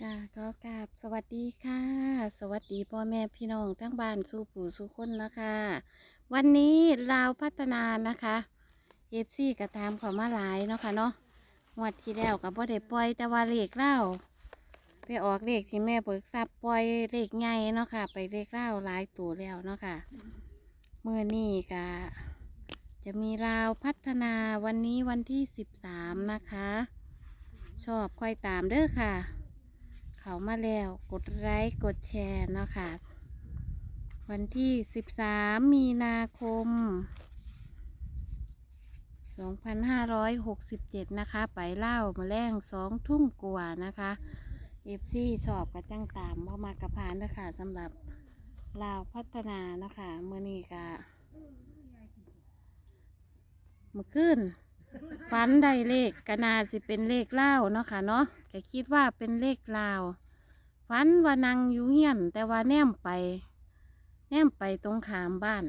ค่ะก็กราบสวัสดีค่ะ สวัสดีพ่อแม่พี่น้องทั้งบ้านสู่ปู่สู่คนนะคะ วันนี้ลาวพัฒนานะคะเอฟซีกระทำเขอมาหลายเนาะค่ะเนาะงวดที่แล้วกับพ่ได้ปล่อยแต่ว่าเลขเล่าไปออกเลขที่แม่เบิกทรัพย์ปล่อยเลขใหญ่เนาะค่ะ ไปเลขเล่าหลายตัวแล้วเนาะค่ะเมื่อนี้ก็จะมีลาวพัฒนาวันนี้วันที่สิบสามนะคะ ชอบค่อยตามเด้อค่ะ เขามาแล้ว กดไลค์กดแชร์เนาะค่ะ วันที่ 13 มีนาคม 2567 นะคะ ไปเล่ามาแรงสองทุ่มกว่านะคะเอฟซีชอบกระจังตามว่ามากระพานนะคะสำหรับลาวพัฒนานะคะเมื่อนี้กะเมื่อคืน ฝันได้เลขกนาสิเป็นเลขเล่าวเนาะค่ะเนาะแกคิดว่าเป็นเลขลาวฝันว่านังอยู่เฮียน แต่ว่าแนมไป แนมไปตรงขามบ้าน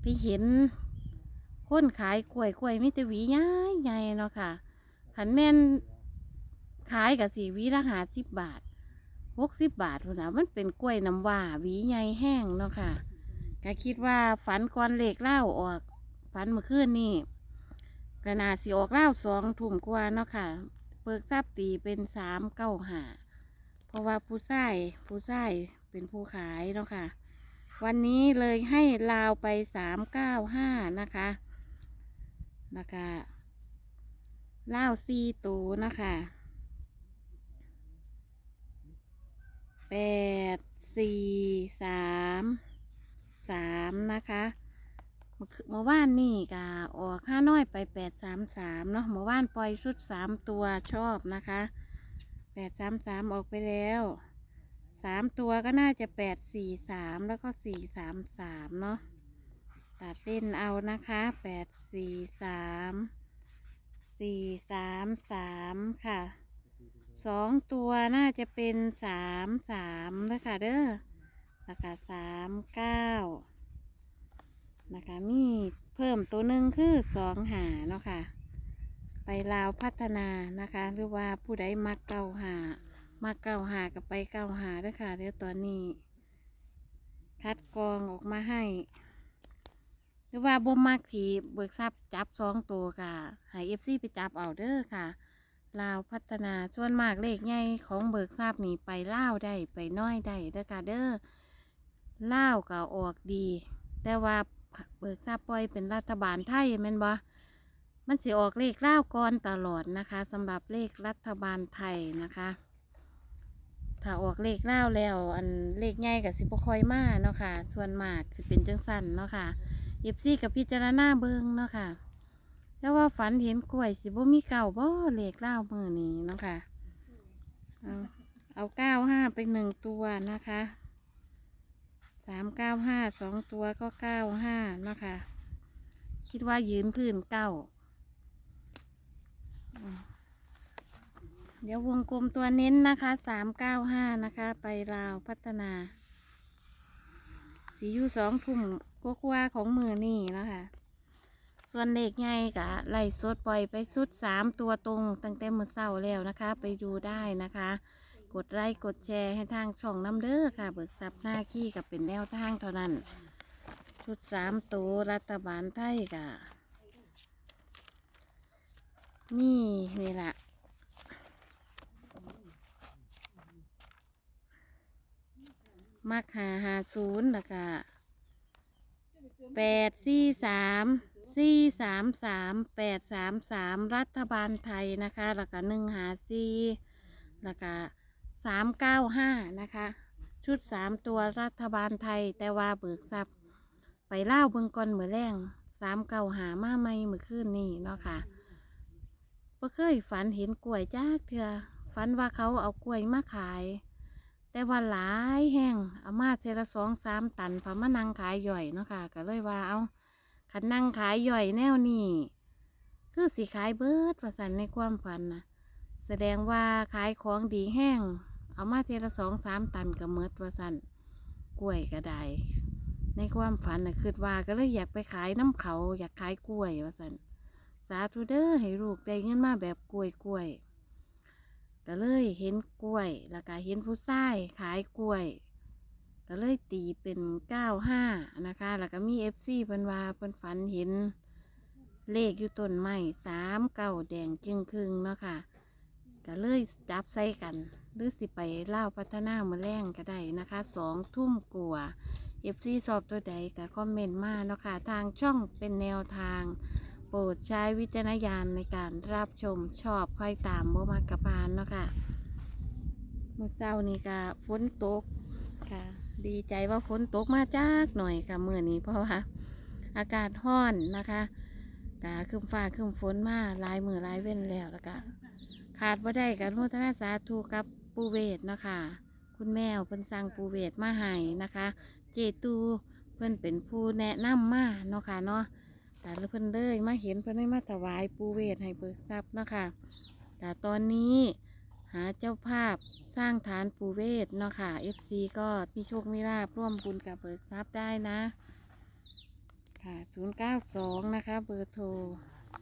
ไปเห็นคนขายกล้วยกล้วยมิตรวีใหญ่ใหญ่เนาะค่ะขันแม่นขายกับสีวีละหาสิบบาทหกสิบบาทพุ่นนะมันเป็นกล้วยน้ำว้าหวีใหญ่แห้งเนาะค่ะแกคิดว่าฝันก่อนเลขเล่าวออกฝันเมื่อคืนนี่ กระนาสีออกเล่าสองถุ่มกว่าเนาะค่ะ เปิกทรัพย์ตีเป็นสามเก้าหาเพราะว่าผู้ชายผู้ชายเป็นผู้ขายเนาะค่ะ วันนี้เลยให้ลาวไปสามเก้าห้านะคะนะคะลาซีตูนะคะแปดสี่สามสามนะคะ เมื่อวานนี่กะออกห้าน้อยไปแปดสามสามเนาะเมื่อวานปล่อยชุดสามตัวชอบนะคะแปดสามสามออกไปแล้วสามตัวก็น่าจะแปดสี่สามแล้วก็สี่สามสามเนาะตัดเล่นเอานะคะแปดสี่สามสี่สามสามค่ะสองตัวน่าจะเป็นสามสามนะคะเด้อแล้วก็สามเก้า นะคะ มีเพิ่มตัวหนึ่งคือสองหาเนาะค่ะ ไปลาวพัฒนานะคะ หรือว่าผู้ใดมักเก้าหามักเก้าหากับไปเก้าหาด้วยค่ะเดี๋ยวตอนนี้ คัดกรองออกมาให้ หรือว่าบ่มักถีเบิกทรัพย์จับสองตัวค่ะให้เอฟซีไปจับเอาเด้อค่ะลาวพัฒนาส่วนมากเลขใหญ่ของเบิกทรัพย์นี่ไปเล่าวได้ไปน้อยได้เด้อค่ะเด้อเล่าวก็ออกดี แต่ว่า เบิกทราบปล่อยเป็นรัฐบาลไทยแม่นบ่มันสิออกเลขเล่าก่อนตลอดนะคะสำหรับเลขรัฐบาลไทยนะคะ ถ้าออกเลขเล่าแล้ว อันเลขใหญ่กับสิบคอยมาเนาะค่ะส่วนมากสิเป็นจังสันเนาะค่ะเอฟซีกับพิจารณาเบิงเนาะค่ะแต่ว่าฝันเห็นกล้วยสิบ่มีเก่าบ่เลขเล่ามือนี้เนาะค่ะเอาเอาเก้าห้าไปหนึ่งตัวนะคะ สามเก้าห้าสองตัวก็เก้าห้าเนาะคะคิดว่ายืนพื้นเก้า เดี๋ยววงกลมตัวเน้นนะคะสามเก้าห้านะคะ ไปลาวพัฒนา สีอยู่สองทุ่มกว่าๆของมือนี่นะคะส่วนเด็กใหญ่กะไล่สดปล่อยไปสุดสามตัวตรง ตั้งแต่มือเศร้าแล้วนะคะ ไปดูได้นะคะ กดไลค์กดแชร์ให้ทางช่องน้ำเด้อค่ะ เบิกทรัพย์หน้าขี้กับเป็นแนวทางเท่านั้น ชุดสามตัวรัฐบาลไทยกะมีนี่แหละมักหาหาศูนย์แล้วก็แปดสี่สามสี่สามสามแปดสามสามรัฐบาลไทยนะคะ แล้วก็หนึ่งหาสี่แล้วก็ สามเก้าห้านะคะ ชุดสามตัวรัฐบาลไทยแต่ว่าเบิกทรัพย์ ไปเล่าเบิงก่อนเหมือแรงสามเก้าหามาไม่เมื่อคืนนี่เนาะค่ะบ่เคยฝันเห็นกล้วยจ้ากเถื่อฝันว่าเขาเอากล้วยมาขาย แต่ว่าหลายแห้งเอามาเทละสองสามตันพอมานั่งขายย่อยเนาะค่ะก็เลยว่าเอาขันนั่งขายย่อยแนวนี้คือสิขายเบิดประสันในความฝันนะแสดงว่าขายของดีแห้ง เอามาเทละสองสามตันกับเมดว่าสันกล้วยก็ได้ ในความฝันนะคิดว่าก็เลยอยากไปขายน้ำเขา อยากขายกล้วยว่าสันสาธุเด้อให้ลูกได้เงินมาแบบกล้วยกล้วยก็เลยเห็นกล้วย แล้วก็เห็นผู้ชายขายกล้วยก็เลยตีเป็นเก้าห้านะคะ แล้วก็มีเอฟซีเพิ่นว่าเพิ่นฝันเห็นเลขอยู่ต้นไม้สามเก้าแดงจึงครึ่งเนาะค่ะ ก็เลยจับใส่กัน หรือสิไปเล่าพัฒนาเมือแรงก็ได้นะคะสองทุ่มกว่าเอฟซีสอบตัวใดก็คอมเมนต์มาเนาะค่ะ ทางช่องเป็นแนวทาง โปรดใช้วิจารณญาณในการรับชมชอบค่อยตามบ่มากระพานเนาะค่ะเมื่อเช้านี้ก็ฝนตกค่ะ ดีใจว่าฝนตกมาจากหน่อยค่ะเมื่อนี้เพราะว่าอากาศร้อนนะคะกาคืมฟ้าคืมฝนมาลายมือลายเว้นแล้วแล้วก็ขาดว่าได้กันโมทนาสาธุกับ ปูเวทนะคะ คุณแม่เพิ่นสั่งปูเวทมาให้นะคะ เจตูเพิ่นเป็นผู้แนะนำมาเนาะค่ะเนาะแต่เพิ่นเลยมาเห็นเพิ่นได้มาถวายปูเวทให้เบิกทรัพย์เนาะค่ะแต่ตอนนี้หาเจ้าภาพสร้างฐานปูเวทเนาะค่ะ FC ก็มีโชคมีลาบร่วมบุญกับเบิกทรัพย์ได้นะ ค่ะ 092 นะคะ เบอร์โทร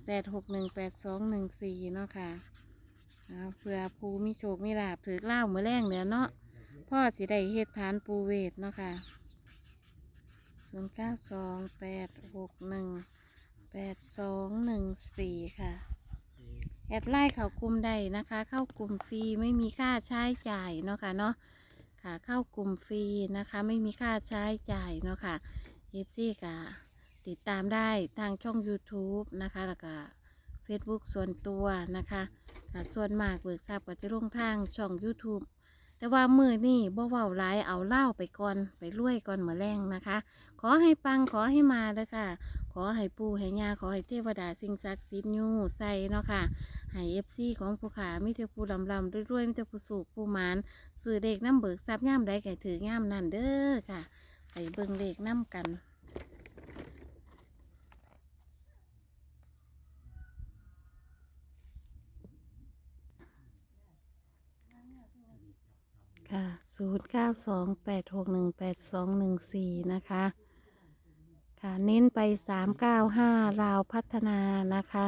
8618214 เนาะค่ะ เอาเพื่อภูมิโชคมีลาบถือเล่าวมือแรงเดี๋ยวเนาะพ่อสิได้เฮ็ดฐานปูเวทเนาะค่ะ0928618214ค่ะ แอดไลน์เข้ากลุ่มได้นะคะ เข้ากลุ่มฟรีไม่มีค่าใช้จ่ายเนาะค่ะเนาะค่ะเข้ากลุ่มฟรีนะคะ ไม่มีค่าใช้จ่ายเนาะค่ะเอฟซีกะติดตามได้ทางช่อง YouTube นะคะแล้วก็ Facebook ส่วนตัวนะคะค่ะส่วนมากเบิกทราบก็จะลงทางช่อง YouTube แต่ว่ามือนี่บ่เว้าหลายเอาเล่าไปก่อนไปรวยก่อนเหมือแรงนะคะ ขอให้ปังขอให้มาเด้อค่ะ ขอให้ปู่ให้ย่าขอให้เทวดาสิ่งศักดิ์สิทธิ์อยู่ใส่เนาะค่ะให้เอฟซีของผู้ขามิเทผู้ลำลำรวยๆมิเทผู้สุขผู้หมานสื่อเด็กน้ำเบิกทรัพย์ย่ามใดไก่ถือย่ามนั่นเด้อค่ะ ไปเบิ่งเลขน้ำกัน ค่ะศูนย์เก้าสองแปดหกหนึ่งแปดสองหนึ่งสี่นะคะ ค่ะเน้นไปสามเก้าห้าราวพัฒนานะคะ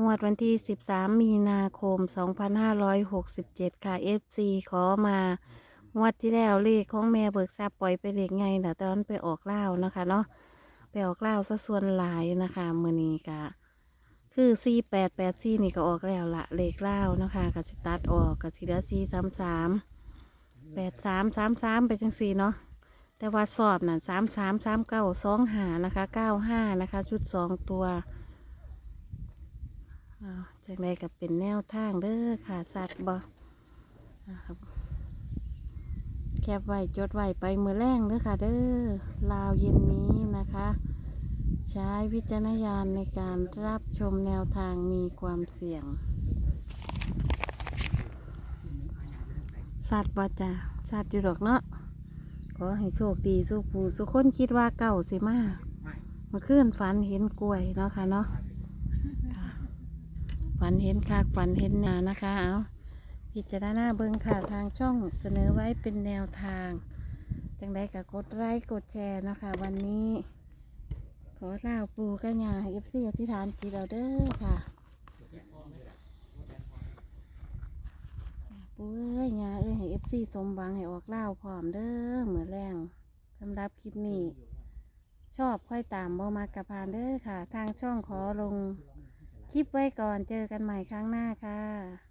งวดวันที่สิบสามมีนาคมสองพันห้าร้อยหกสิบเจ็ดค่ะ FC ขอมางวดที่แล้วเลขของแม่เบิกทราบปล่อยไปเลขไงแต่ตอนไปออกเล่านะคะเนาะไปออกเล่าซะส่วนหลายนะคะมือนี้กะคือสี่แปดแปดสี่นี่ก็ออกแล้วละเลขเล่านะคะก็จะตัดออกกับทีละสี่สามสาม แปดสามสามสามไปจังสี่เนาะแต่ว่าสอบน่ะสามสามสามเก้าสองหานะคะเก้าห้านะคะ ชุดสองตัวอ้าวจากใดก็เป็นแนวทางเด้อค่ะสัตว์บ่นะครับแคบไว้จดไว้ไปมือแรงเด้อค่ะ เด้อลาวเย็นนี้นะคะ ใช้วิจารณญาณในการรับชมแนวทางมีความเสี่ยง สัตว์บ่จ้ะสัตว์อยู่ดอกเนาะขอให้โชคดีสุขผู้สุขคนคิดว่าเก่าสิมาเมื่อคืนฝันเห็นกล้วยเนาะค่ะเนาะฝันเห็นคากฝันเห็นหนานะคะเอาพิจารณาเบิ่งค่ะทางช่องเสนอไว้เป็นแนวทางจังไดก็กดไลค์กดแชร์เนาะคะวันนี้ ขอลาปูกัญญาเอฟซีอธิษฐานจิตเราเด้อค่ะปูเอ้ยยาเอ้ย ฟซีสมหวังให้ออกเล่าพร้อมเด้อเหมือนแรงสำหรับคลิปนี้ ชอบค่อยตามบอมากระพานเด้อค่ะ ทางช่องขอลง คลิปไว้ก่อนเจอกันใหม่ครั้งหน้าค่ะ